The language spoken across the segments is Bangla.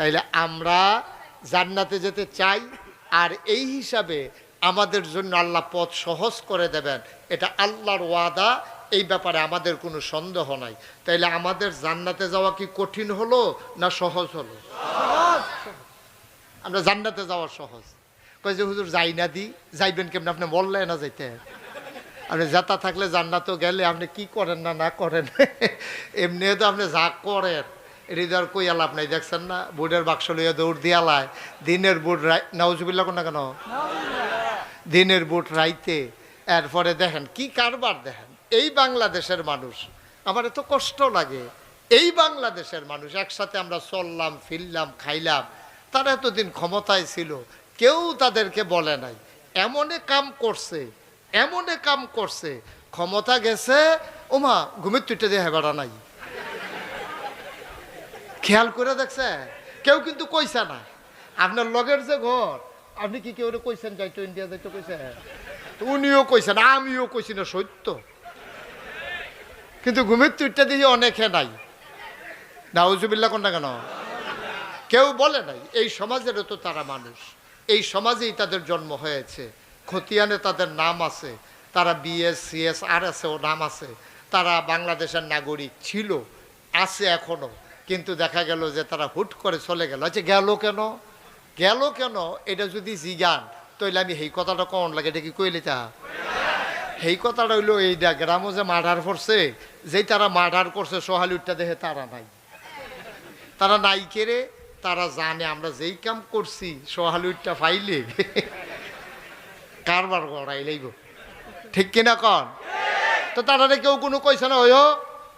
তাইলে আমরা জান্নাতে যেতে চাই আর এই হিসাবে আমাদের জন্য আল্লাহ পথ সহজ করে দেবেন। এটা আল্লাহর ওয়াদা এই ব্যাপারে আমাদের কোনো সন্দেহ নাই। তাইলে আমাদের জান্নাতে যাওয়া কি কঠিন হলো না সহজ হলো? আমরা জান্নাতে যাওয়া সহজ। কই যে হুজুর যাই না দি যাইবেন কেমন? আপনি বললেন না যাইতে? আপনি যাতা থাকলে জান্নাতও গেলে আপনি কি করেন না না করেন? এমনিও তো আপনি যা করেন। আর কই আলাপ নাই, দেখছেন না? বুটের বাক্স লইয়া দৌড় দিয়ালায় দিনের বুট রাই নাউজুবিল্লা কোন না কেন? দিনের বুট রাইতে। এরপরে দেখেন, কি কারবার দেখেন? এই বাংলাদেশের মানুষ, আমার এত কষ্ট লাগে। এই বাংলাদেশের মানুষ, একসাথে আমরা চললাম, ফিরলাম, খাইলাম। তারা এতদিন ক্ষমতায় ছিল, কেউ তাদেরকে বলে নাই। এমনে কাম করছে, এমনে কাম করছে। ক্ষমতা গেছে, ওমা, ঘুমের তুইটা দিয়ে হেবাড়া নাই। খেয়াল করে দেখছে? কেউ কিন্তু কইছে না। আপনার লগের যে ঘর, আপনি কি কেউ কইছেন যাইতো ইন্ডিয়া যাইতো কইছে? উনিও কইছেন আমিও কইছি না, সত্য। কিন্তু ঘুমের তুইটা দিয়ে অনেকে নাই। নাউজুবিল্লা কোনটা কেন? কেউ বলে নাই, এই সমাজেরও তো তারা মানুষ। এই সমাজেই তাদের জন্ম হয়েছে। খতিয়ানে তাদের নাম আছে। তারা বিএস সিএস আর আছে ও নাম আছে। তারা বাংলাদেশের নাগরিক ছিল, আছে এখনও। কিন্তু দেখা গেল যে তারা হুট করে চলে গেল। আচ্ছা গেল কেন? গেল কেন? এটা যদি জিগান, তাইলে আমি সেই কথাটা কন লাগে, এটা কি কইলে তা? এই কথাটা হইল এইটা গ্রামও যে মার্ডার করছে, যেই তারা মার্ডার করছে সোহালিউডটা দেখে তারা নাই। তারা নাই কেড়ে তারা জানে আমরা যেই কাম করছি সোহালিউডটা ফাইলে কারবার করাই লাইব। ঠিক কিনা কন? তো তারা কেউ কোনো কইছে না, ওই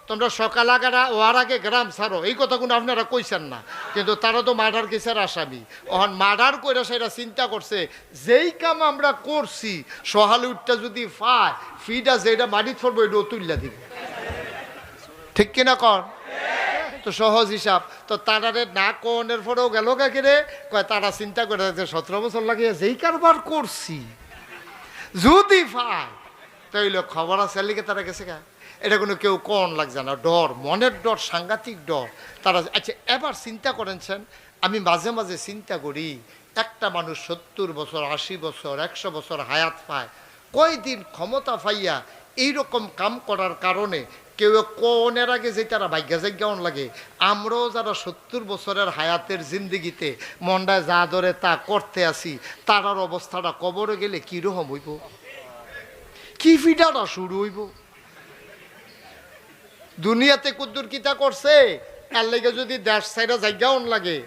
তোমরা সকাল আগারা ওয়ার আগে গ্রাম ছাড়ো। এই কথা কোনো আপনারা কইছেন না। কিন্তু তারা তো মার্ডার কেসের আসামি। ওখান মার্ডার করে সেটা চিন্তা করছে, যেই কাম আমরা করছি, সহালুটটা যদি পায় ফিটা যেটা মাটিত পড়ব এটাও তুললা দিবে। ঠিক কিনা কন? তো সহজ হিসাব। তো তারারে না কনের পরেও গেল কাকে রে? কয় তারা চিন্তা করে যে সতেরো বছর লাগে যেই কারবার করছি, যদি পায়, তাইলে খবর আছে লিখে তারা গেছে গা এটা কোনো কেউ কন লাগছে না, ডর, মনের ডর, সাংঘাতিক ডর। তারা আচ্ছা এবার চিন্তা করেছেন আমি মাঝে মাঝে চিন্তা করি, একটা মানুষ সত্তর বছর, আশি বছর, একশো বছর হায়াত পায়, কয়দিন ক্ষমতা পাইয়া এইরকম কাম করার কারণে কেউ কনের আগে যে তারা ভাগ্যা জাগ্যান লাগে, আমরাও যারা সত্তর বছরের হায়াতের জিন্দিগিতে মন্ডায় যা ধরে তা করতে আসি, তারার অবস্থাটা কবরে গেলে কীরকম হইব? কি ফিটাটা শুরু হইব? দুনিয়াতে কুদ্দুর কিতা করছে? এর লেগে যদি দেশ সাইডা জায়গাও লাগে,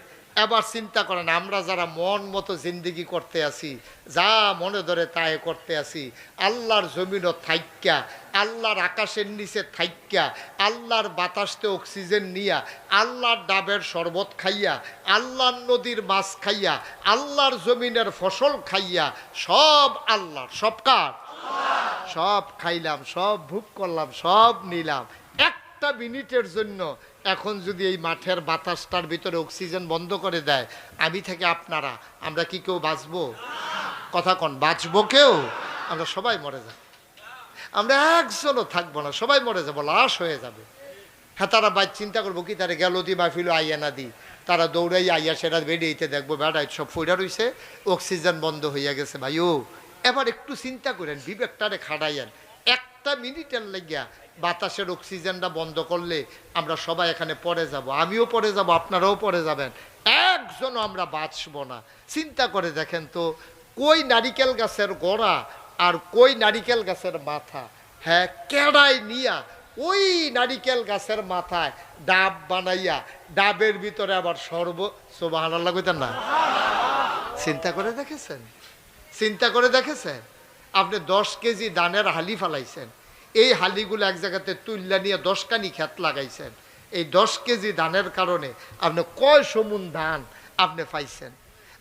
এবার চিন্তা করেন, আমরা যারা মন মতো জিন্দিগি করতে আসি যা মনে ধরে তাই করতে আসি আল্লাহর জমিনও থাইক্যা, আল্লাহর আকাশের নিচে থাইক্যা, আল্লাহর বাতাসতে অক্সিজেন নিয়া, আল্লাহর ডাবের শরবত খাইয়া, আল্লাহর নদীর মাছ খাইয়া, আল্লাহর জমিনের ফসল খাইয়া, সব আল্লাহর, সব কার? সব খাইলাম, সব ভোগ করলাম, সব নিলাম। একটা মিনিটের জন্য এখন যদি এই মাঠের বাতাসটার ভিতরে অক্সিজেন বন্ধ করে দেয়, আমি থেকে আপনারা, আমরা কি কেউ বাঁচবো? কথা কন, বাঁচবো কেউ? আমরা সবাই মরে যাব। আমরা একজনও থাকব না, সবাই মরে যাব, লাশ হয়ে যাবে। হ্যাঁ তারা বাই চিন্তা করব কি, তারা গেল দি, মাহফিল আইয়া না দি। তারা দৌড়াই আইয়া সেটা বেরিয়েতে দেখব বেড়াই সব ফইরা রইছে, অক্সিজেন বন্ধ হইয়া গেছে। ভাই ও এবার একটু চিন্তা করেন, বিবেকটারে খাড়াইয়েন। একটা মিনিটের লাগিয়া বাতাসের অক্সিজেনটা বন্ধ করলে আমরা সবাই এখানে পড়ে যাব। আমিও পড়ে যাব, আপনারাও পড়ে যাবেন। একজনও আমরা বাঁচবো না। চিন্তা করে দেখেন তো, কই নারিকেল গাছের গোড়া আর কই নারিকেল গাছের মাথা? হ্যাঁ কেড়াই নিয়া ওই নারিকেল গাছের মাথায় ডাব বানাইয়া, ডাবের ভিতরে আবার সর্ব সোবাহান আল্লাহ কইতেন না? চিন্তা করে দেখেছেন? চিন্তা করে দেখেছেন? আপনি দশ কেজি ধানের হালি ফালাইছেন। এই হালিগুলো এক জায়গাতে তুল্লা নিয়ে দশখানি খ্যাত লাগাইছেন। এই দশ কেজি ধানের কারণে আপনি কয় সমুন ধান আপনি পাইছেন?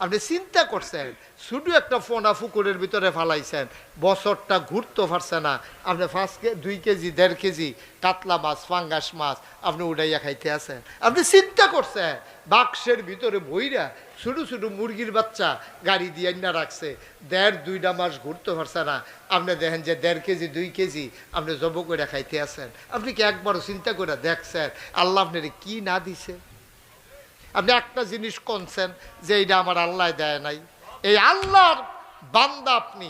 আপনি চিন্তা করছেন, শুধু একটা ফোনা ফুকুরের ভিতরে ফালাইছেন, বছরটা ঘুরতে পারছে না। আপনি পাঁচ কে, দুই কেজি, দেড় কেজি, কাতলা মাছ ফাঙ্গাস মাছ আপনি উড়াইয়া খাইতে আছেন। আপনি চিন্তা করছেন, বাক্সের ভিতরে বইরা ছোটো ছোটো মুরগির বাচ্চা গাড়ি দিয়ে না রাখছে, দেড়, দুইটা মাস ঘুরতে পারছে না। আপনি দেখেন যে দেড় কেজি, দুই কেজি আপনি জব করে খাইতে আছেন। আপনি কি একবারও চিন্তা করে দেখছেন? আল্লাহ আপনার কি না দিছে? আপনি একটা জিনিস কনছেন যে এইটা আমার আল্লাহ দেয় নাই। এই আল্লাহর বান্দা আপনি,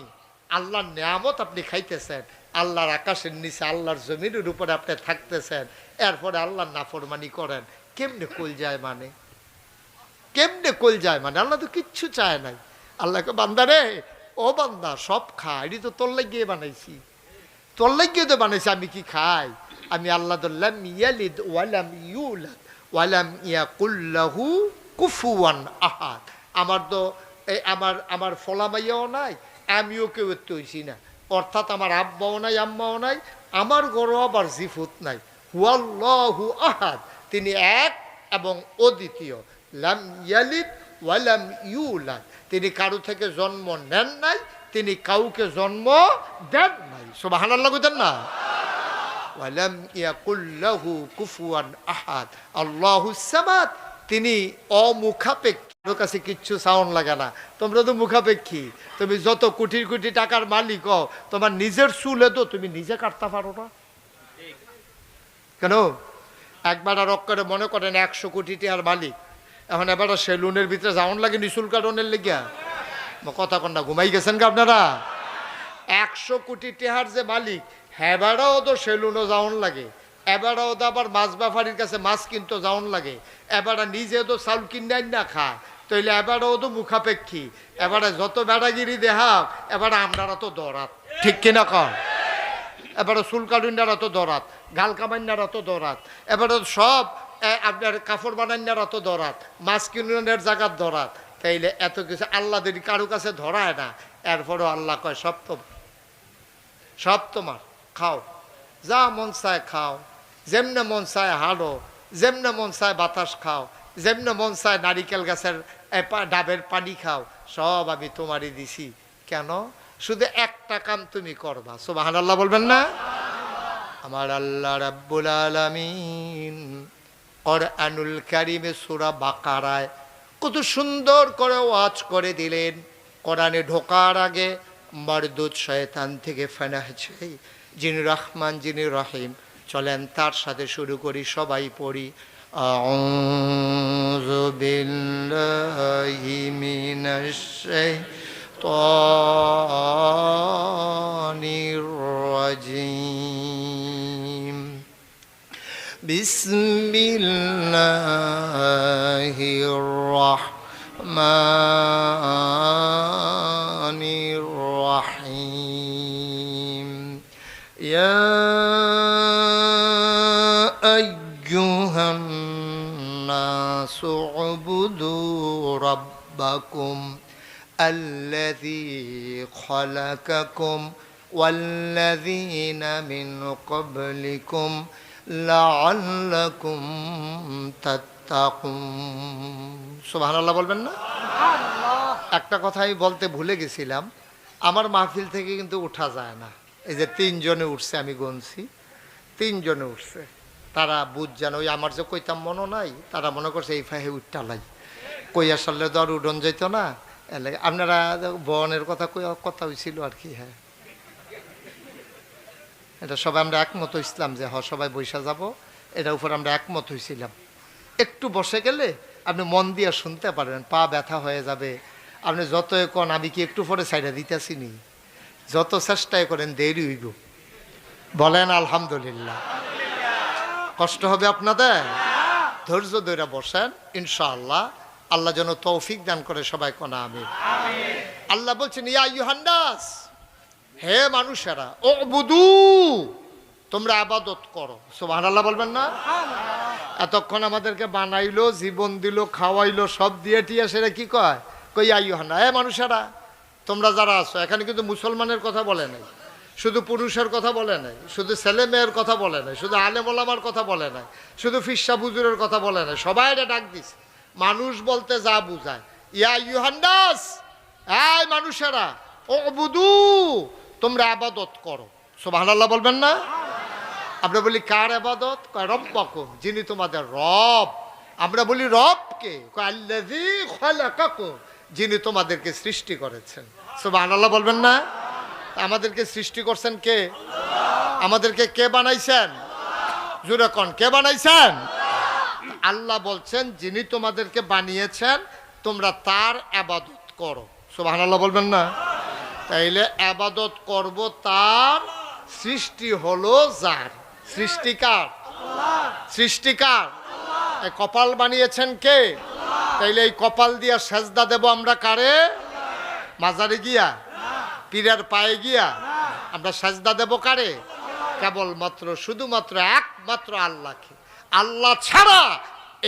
আল্লাহর নিয়ামত আপনি খাইতেছেন, আল্লাহর আকাশের নিচে, আল্লাহর জমিনের উপরে আপনি থাকতেছেন, এরপরে আল্লাহর নাফরমানি করেন, কেমনে কল যায় মানে? কেমনে কল যায় মানে? আল্লাহ তো কিচ্ছু চায় নাই। আল্লাহকে বান্দা রে, ও বান্দা, সব খা, এটি তো তোর লাগিয়ে বানাইছি। তোর লাগিয়ে তো বানাইছি, আমি কি খাই? আমি আল্লাহ লাম ইয়ালিদ ওয়ালাম ইউলাদ। ওয়ালাম ইয়াকুল্লাহু কুফুয়ান আহাদ। আমার তো এই আমার আমার ফলামাইয়াও নাই, আমিও কেউ হইছি না। অর্থাৎ আমার আব্বাও নাই, আম্মাও নাই, আমার গরো আবার জিফুত নাই। হুয়াল্লাহু আহাদ। তিনি এক এবং অদ্বিতীয়। লাম ইয়ালিদ ওয়ালাম ইউলাদ। তিনি কারও থেকে জন্ম নেন নাই, তিনি কাউকে জন্ম দেন নাই। সুবহানাল্লাহ কইতেন না? ওয়ালাম ইয়াকুল্লাহু কুফুয়ান আহাদ। আল্লাহুস সামাদ। তিনি অমুখাপেক্ষী কারও কাছে কিচ্ছু সাউন্ড লাগে না। তোমরা তো মুখাপেক্ষী। তুমি যত কোটি কোটি টাকার মালিক হও, তোমার নিজের চুলে তো তুমি নিজে কাটতে পারো না। কেন? একবার আর করে মনে করেন একশো কোটি টাকার মালিক। এখন এবার সেলুনের ভিতরে যাওন লাগে নিশুল কাটনের লেগিয়া? কথা কন্যা ঘুমাই গেছেন কি আপনারা? একশো কোটি টেহার যে মালিক হেবারাও তো সেলুনও যাওন লাগে। এবারও তো আবার মাছ ব্যাপারীর কাছে মাছ কিনতে যাওন লাগে। এবারে নিজে তো চাউল কিনে না খায় তইলে এবারও তো মুখাপেক্ষী। এবারে যত বেড়াগিরি দেহাও এবারে আপনারা তো দরাত। ঠিক কিনা কর এবারে চুল কাটুন্ডারা তো দরাত। গাল কামান্যারা তো দরাত। এবারে সব আপনার কাপড় বানান্যারা তো দরাত। মাছ কিনুনের জায়গার দরাত। তাইলে এত কিছু আল্লাহ যদি কারও কাছে ধরায় না, এরপরও আল্লাহ কয়, সব তো সব তোমার। খাও। যা মন চায় খাও। যেমনে মন চায় হাড়ো, যেমনে মন চায় বাতাস খাও, যেমনে মন চায় নারিকেল গাছের ডাবের পানি খাও, সব আমি তোমারই দিছি। কেন? শুধু একটা কাম তুমি করবা। সুবাহান আল্লাহ বলবেন না? আমার আল্লাহ রাব্বুল আলামিন আনুল কারিমে সূরা বাকারায় কত সুন্দর করে ওয়াজ করে দিলেন। কোরআনে ঢোকার আগে মরদুদ শয়তান থেকে ফেনা চাই। যিনি রহমান যিনি রহিম চলেন তার সাথে শুরু করি সবাই পড়ি আউযু বিল্লাহি মিনাশ শাইতানির রাজিম بسم الله الرحمن ربكم الذي خلقكم والذين من قبلكم لعلكم تتقون সুবহান আল্লাহ বলবেন না একটা কথাই বলতে ভুলে গেছিলাম আমার মাহফিল থেকে কিন্তু উঠা যায় না এই যে তিনজনে উঠছে আমি গনছি তিনজনে উঠছে তারা বুঝ যেন ওই আমার যে কইতাম মনে নাই তারা মনে করছে এই ফাহে উঠটালাই কই আসলে তো আর উডন যেত না? এর লাগে আপনারা বনের কথা কই, কথা হয়েছিল আর কি হ্যাঁ। এটা সবাই আমরা একমত হইছিলাম যে হ সবাই বৈশা যাব। এটার উপর আমরা একমত হয়েছিলাম একটু বসে গেলে আপনি মন দিয়ে শুনতে পারবেন পা ব্যথা হয়ে যাবে। আপনি যত কন, আমি কি একটু পরে সাইডে দিতেছি নি যত চেষ্টাই করেন, দেরি হইব। বলেন, আলহামদুলিল্লাহ। কষ্ট হবে আপনাদের? ধৈর্য ধরে বসেন, ইনশাআল্লাহ। আল্লাহ যেন তৌফিক দান করে সবাই কোনা আমি আল্লাহ বলছেন ইয়া ইউহান্নাস হে মানুষেরা ও বুধু তোমরা আবাদত করো। সোহান আল্লাহ বলবেন না? এতক্ষণ আমাদেরকে বানাইলো জীবন দিল খাওয়াইলো সব দিয়ে টিয়া সেটা কি কয়? কই আইহানা হে মানুষেরা তোমরা যারা আছো এখানে কিন্তু মুসলমানের কথা বলে নাই শুধু পুরুষের কথা বলে নাই শুধু ছেলে মেয়ের কথা বলে নাই শুধু আলেমলামার কথা বলে নাই শুধু ফিসা বুজুরের কথা বলে নাই সবাই এটা ডাক দিছে। মানুষ বলতে যা বুঝায়। ইয়া ইউহান্ডাস এই মানুষেরা ও বুধু তোমরা আবাদত করো। সোভানাল্লাহ বলবেন না? আমরা বলি, কার আবাদত? কয়, রব্বাকুম, যিনি তোমাদের রব। আমরা বলি, রবকে? যিনি তোমাদেরকে সৃষ্টি করেছেন। সুবহানাল্লাহ বলবেন না? আমাদেরকে সৃষ্টি করছেন কে? আমাদেরকে কে বানাইছেন? জুরে কন, কে বানাইছেন? আল্লাহ বলছেন, যিনি তোমাদেরকে বানিয়েছেন, তোমরা তার আবাদত করো। সোহান আল্লাহ বলবেন না? তাইলে আবাদত করব তার, সৃষ্টি হলো যার। সৃষ্টিকার সৃষ্টিকার কপাল বানিয়েছেন কে? তাইলে এই কপাল দিয়া সেজদা দেব আমরা কারে? মাজারে গিয়া? পীরের পায়ে গিয়া? আমরা সেজদা দেব কারে? কেবলমাত্র, শুধুমাত্র, একমাত্র আল্লাহকে। আল্লাহ ছাড়া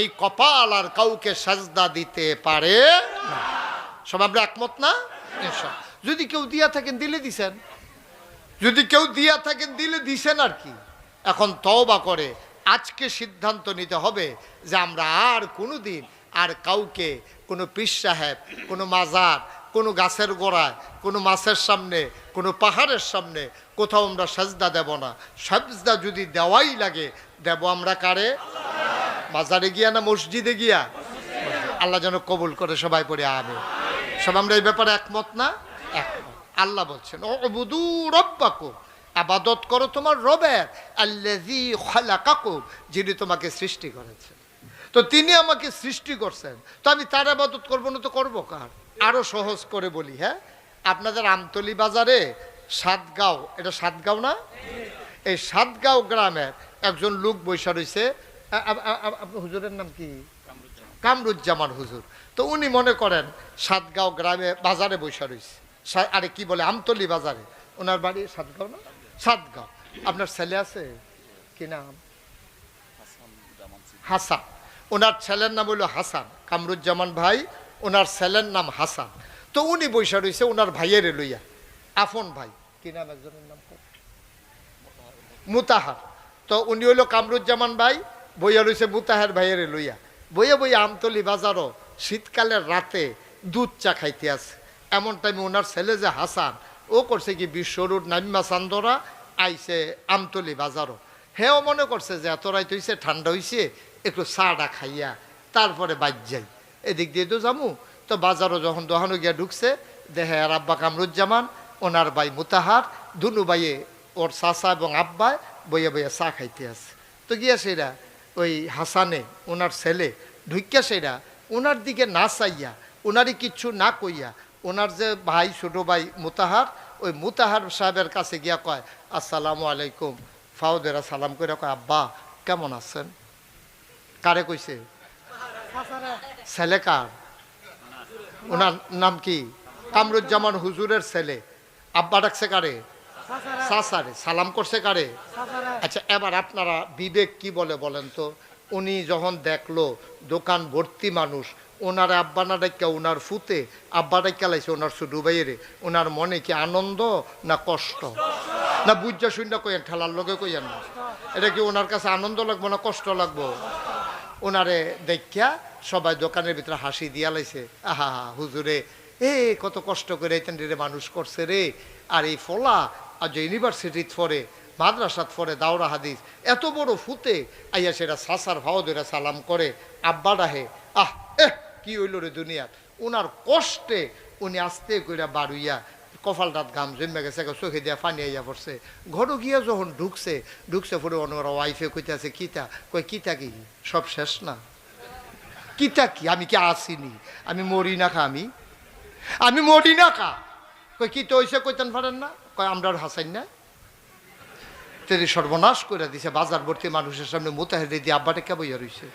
এই কপাল আর কাউকে সাজদা দিতে পারে সব আমরা একমত না? যদি কেউ দিয়া থাকেন, দিলে দিছেন। যদি কেউ দিয়া থাকেন, দিলে দিছেন আর কি। এখন তওবা করে, আজকে সিদ্ধান্ত নিতে হবে যে আমরা আর কোনো দিন আর কাউকে, কোনো পীর সাহেব, কোনো মাজার, কোনো গাছের গোড়ায়, কোনো মাছের সামনে, কোনো পাহাড়ের সামনে কোথাও আমরা সাজদা দেব না। সাজদা যদি দেওয়াই লাগে দেব আমরা কারে? বাজারে গিয়া না মসজিদে গিয়া? আল্লাহ যেন কবুল করে সবাই পড়ে আবে সব আমরা এই ব্যাপারে একমত না? একমত আল্লাহ বলছেন ও বুদু রব্বাকু আবাদত করো তোমার রবের আল্লাজি যিনি তোমাকে সৃষ্টি করেছেন। তো তিনি আমাকে সৃষ্টি করছেন। তো আমি তার আবাদত করব না তো করব কার? আরও সহজ করে বলি হ্যাঁ? আপনাদের আমতলি বাজারে সাতগাঁও, এটা সাতগাঁও না? এই সাতগাঁও গ্রামের একজন লোক বৈশা রয়েছে। হুজুরের নাম কি? কামরুজ্জামান। হুজুর। তো উনি মনে করেন সাতগাঁও গ্রামে বাজারে বৈশা রয়েছে। আরে কি বলে আমতলি বাজারে। ওনার বাড়ি সাতগাঁও না? সাতগাঁও। আপনার ছেলে আছে? কি নাম? হাসান। ওনার ছেলের নাম হলো হাসান কামরুজ্জামান ভাই। ওনার ছেলের নাম হাসান। তো উনি বৈশা রয়েছে ওনার ভাইয়ের লইয়া। আফন ভাই। কি নাম একজনের নাম? মুতাহার। তো উনি হইল কামরুজ্জামান ভাই, বইয়া রয়েছে মুতাহার ভাইয়ের লইয়া। বইয়া বইয়া আমতলি বাজারও শীতকালের রাতে দুধ চা খাইতে আছে। এমন টাইমে ওনার ছেলে যে হাসান, ও করছে কি বিশ্বরুট নামিমা চান্দরা আইছে আমতলি বাজারও। হেও মনে করছে যে এত রাইত হইছে, ঠান্ডা হইছে, একটু চাটা খাইয়া তারপরে বাজ যাই। এদিক দিয়ে তো যামু। তো বাজারও যখন দোহানো গিয়া ঢুকছে দেহে আর আব্বা কামরুজ্জামান, ওনার ভাই মুতাহার, দুনু ভাইয়ে ওর চাচা এবং আব্বায় বইয়া বইয়া চা খাইতে আছে। তো গিয়া সেরা ওই হাসানে, ওনার ছেলে ঢুকিয়া সেরা ওনার দিকে না চাইয়া, ওনারই কিচ্ছু না কইয়া, ওনার যে ভাই, ছোট ভাই মুতাহার, ওই মুতাহার সাহেবের কাছে গিয়া কয়, আসসালামু আলাইকুম। ফাউদেরা সালাম করে কয়, আব্বা, কেমন আছেন? কারে কইছে? ছেলে কার? ওনার নাম কি? কামরুজ্জামান হুজুরের ছেলে। আব্বা ডাকছে কারে? সাসারে। সালাম করছে কারে? আচ্ছা এবার আপনারা বিবেক কি বলে বলেন তো? উনি যখন দেখল দোকান ভর্তি মানুষ ওনার আব্বা না ডাক্কা ওনার ফুতে আব্বা ডাক্কা লাইছে ওনার শুধু বাইরে ওনার মনে কি আনন্দ না কষ্ট? না বুঝা শূন্য কইয়েন ঠেলার লগে কইয়েন না? এটা কি ওনার কাছে আনন্দ লাগবো না কষ্ট লাগবো? ওনারে দেখিয়া সবাই দোকানের ভিতরে হাসি দিয়া লাইছে আহা হুজুরে এ কত কষ্ট করে এই রে মানুষ করছে রে আর এই ফলা যে ইউনিভার্সিটিত পড়ে মাদ্রাসাত পড়ে দাওরা হাদিস, এত বড় ফুতে আইয়া সেটা সাসার ভাও সালাম করে, আব্বা ডাহে, আহ, এহ, কি হইল রে দুনিয়াত? ওনার কষ্টে উনি আস্তে কইরা বাড়ুইয়া কপালটাত ঘাম জমে গেছে চোখে দিয়া পানি আইয়া পড়ছে। ঘরও গিয়া যখন ঢুকছে ঢুকছে পরে অন্যরা ওয়াইফে কইতে আছে কিতা? কই কিতা কি? সব শেষ না? কিতা কি? আমি কি আসিনি? আমি মরি না খা আমি? আমি মরি না খা? কই কি তো হইছে কইতেন পারেন না? কয় আমরা আর হাসাই না তেরি সর্বনাশ করে দিছে বাজার ভর্তি মানুষের সামনে মোতাহেদি দিয়ে আব্বাটা কে বইয়া রইছে?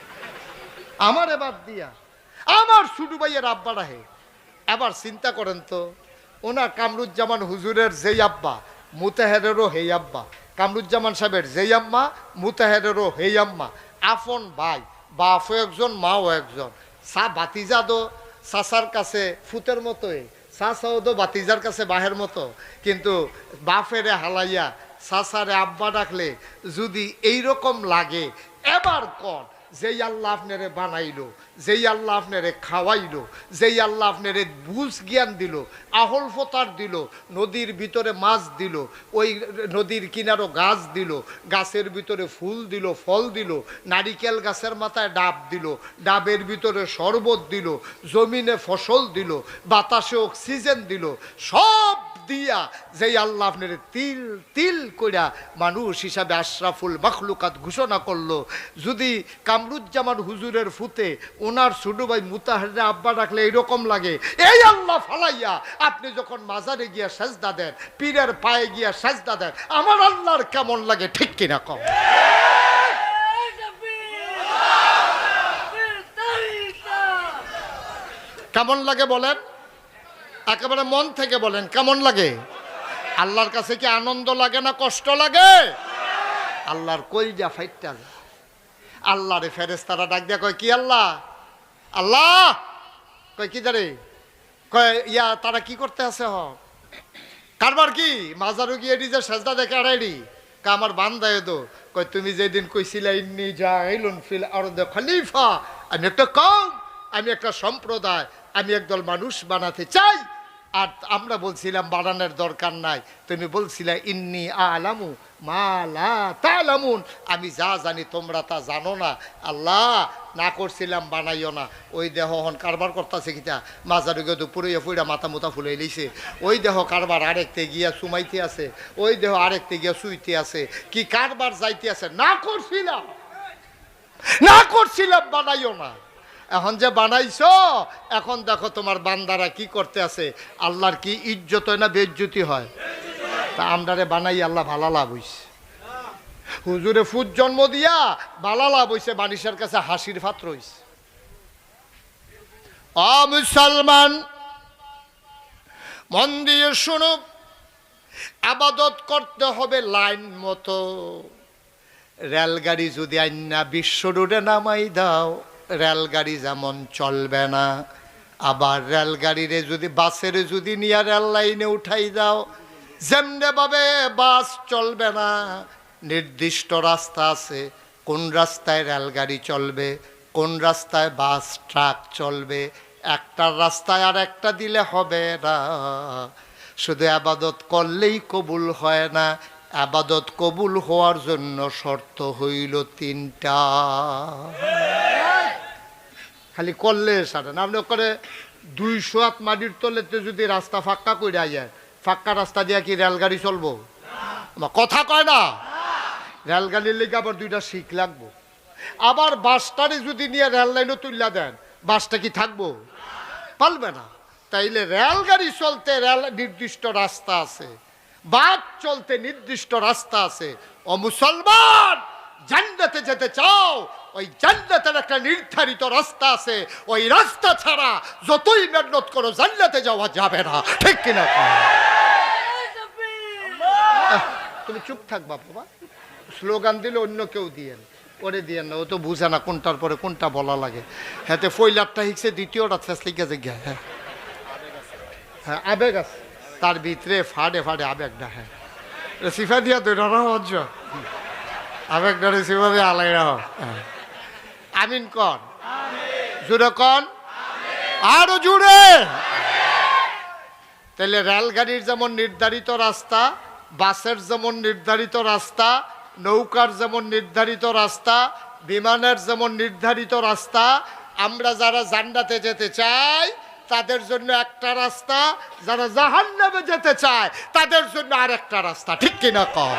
আমার এবার দিয়া, আমার ছোট ভাইয়ের আব্বা রাহে এবার চিন্তা করেন তো, ওনার কামরুজ্জামান হুজুরের যেই আব্বা, মুতাহেরেরও হেই আব্বা। কামরুজ্জামান সাহেবের যেই আম্মা, মুতাহেরেরও হেই আম্মা। আফন ভাই, বাপও একজন, মাও একজন। সা বাতিজাদো সাসার কাছে ফুতের মতোই। সাসাও তো বাতিজার কাছে বাহের মতো। কিন্তু বাফেরে হালাইয়া সাসারে আব্বা ডাকলে, যদি এই রকম লাগে এবার কর যেই আল্লাহ আপনারে বানাইলো, যেই আল্লাহ আপনারে খাওয়াইলো, যেই আল্লাহ আপনারে বুঝ জ্ঞান দিল, আহল ফতার দিল, নদীর ভিতরে মাছ দিল, ওই নদীর কিনারও গাছ দিল, গাছের ভিতরে ফুল দিল, ফল দিল, নারিকেল গাছের মাথায় ডাব দিল, ডাবের ভিতরে শরবত দিল, জমিনে ফসল দিল, বাতাসে অক্সিজেন দিল, সব দিয়া যেই আল্লাহ আপনার তিল তিল কইরা মানুষ হিসাবে আশরাফুল মখলুকাত ঘোষণা করল। যদি কামরুজ্জামান হুজুরের ফুতে ওনার ছোট ভাই মুতাহারে আব্বা রাখলে এইরকম লাগে, এই আল্লাহ ফালাইয়া, আপনি যখন মাজারে গিয়া সাজদা দেন, পীরের পায়ে গিয়া সাজদা দেন, আমার আল্লাহর কেমন লাগে ঠিক কিনা কম কেমন লাগে বলেন? একেবারে মন থেকে বলেন, কেমন লাগে? আল্লাহর কাছে কি আনন্দ লাগে না কষ্ট লাগে? আল্লাহর কইজা ফাইটটা যায়। আল্লাহরে ফেরেস্তারা ডাক দিয়া কয়, কি আল্লাহ? আল্লাহ? কয়, কি দাঁড়ে কয়, ইয়া, তারা কি করতে আছে হ? কারবার কি? মাজারু গিয়ে যে সাজদা দেখে আড়াইডি আমার বান্দায় দো। কয়, তুমি যেদিন কইছিলা, ইন্নি যা ফিল আর খলিফা। আমি একটা কম আমি একটা সম্প্রদায়, আমি একদল মানুষ বানাতে চাই। আর আমরা বলছিলাম, বানানোর দরকার নাই। তুমি বলছিলে, ইন্নি আলামু মালা তালামুন। আমি যা জানি, তোমরা তা জানো না। আল্লাহ না করছিলাম, বানাইও না। ওই দেহ হন কারবার করতেছে কিতা? মাজারে গিয়ে পুরো ফুইরা মাথা মুথা ফুলে লিছে ওই দেহ কারবার আরেকতে গিয়া সুমাইতে আছে। ওই দেহ আরেকতে গিয়া শুইতে আছে। কি কারবার যাইতে আছে? না করছিলাম। না করছিলাম, বানাইও না। এখন যে বানাইছো, এখন দেখো তোমার বান্দারা কি করতে আছে। আল্লাহর কি ইজ্জত হয় না বেজ্জতি হয়? তা আমরারে বানাই, আল্লাহ ভালো লাভ হইছে। হুজুরে ফুট জন্ম দিয়া ভালো লাভ হইছে মানুষের কাছে হাসির পাত্র হইছে। অ মুসলমান, মন দিয়ে শুনো, আবাদত করতে হবে লাইন মতো। রেলগাড়ি যদি আইনা বিশ্ব রোডে নামাই দাও। রেলগাড়ি যেমন চলবে না, আবার রেলগাড়িরে যদি, বাসের যদি নিয়ে রেল লাইনে উঠাই যাও যেমনে ভাবে বাস চলবে না, নির্দিষ্ট রাস্তা আছে, কোন রাস্তায় রেলগাড়ি চলবে, কোন রাস্তায় বাস, ট্রাক চলবে, একটা রাস্তায় আর একটা দিলে হবে না। শুধু আবাদত করলেই কবুল হয় না, আবাদত কবুল হওয়ার জন্য শর্ত হইল তিনটা। খালি করলে সারে আপনি করে দুইশো হাত মাটির তলেতে যদি রাস্তা ফাঁকা করে যায়, ফাঁকা রাস্তা দিয়ে কি রেলগাড়ি চলবো? কথা কয় না? রেলগাড়ির লেগে আবার দুইটা শিখ লাগবো। আবার বাসটারে যদি নিয়ে রেল লাইনও তুললা দেন, বাসটা কি থাকব? পারবে না। তাইলে রেলগাড়ি চলতে রেল নির্দিষ্ট রাস্তা আছে, বাস চলতে নির্দিষ্ট রাস্তা আছে। ও মুসলমান, জান্নাতে যেতে চাও ওই জান্নাতের একটা নির্ধারিত রাস্তা আছে ওই রাস্তা ছাড়া যতই মেহনত করো জান্নাতে যাওয়া যাবে না। ঠিক কিনা তুমি চুপ থাক বাবা। স্লোগান দিলে অন্য কেউ দিয়েন ওরে দিয়েন না ও তো বুঝে না কোনটার পরে কোনটা বলা লাগে। হ্যাঁ ফইলারটা হিকছে দ্বিতীয়টা ফেসলি গেছে গিয়া হ্যাঁ। হ্যাঁ আবেগ আছে। তার ভিতরে ফাড়ে ফাড়ে আবেগটা হ্যাঁ। সিফা দিয়া দুই রাখা হজ্জ আবেগটা সিফা দিয়ে আলাই রাখ আমিন কন। জুড়ে কন? আরও জুড়ে। তাহলে রেলগাড়ির যেমন নির্ধারিত রাস্তা, বাসের যেমন নির্ধারিত রাস্তা, নৌকার যেমন নির্ধারিত রাস্তা, বিমানের যেমন নির্ধারিত রাস্তা, আমরা যারা জান্নাতে যেতে চাই, তাদের জন্য একটা রাস্তা, যারা জাহান্নামে যেতে চায়, তাদের জন্য আর একটা রাস্তা। ঠিক কিনা কম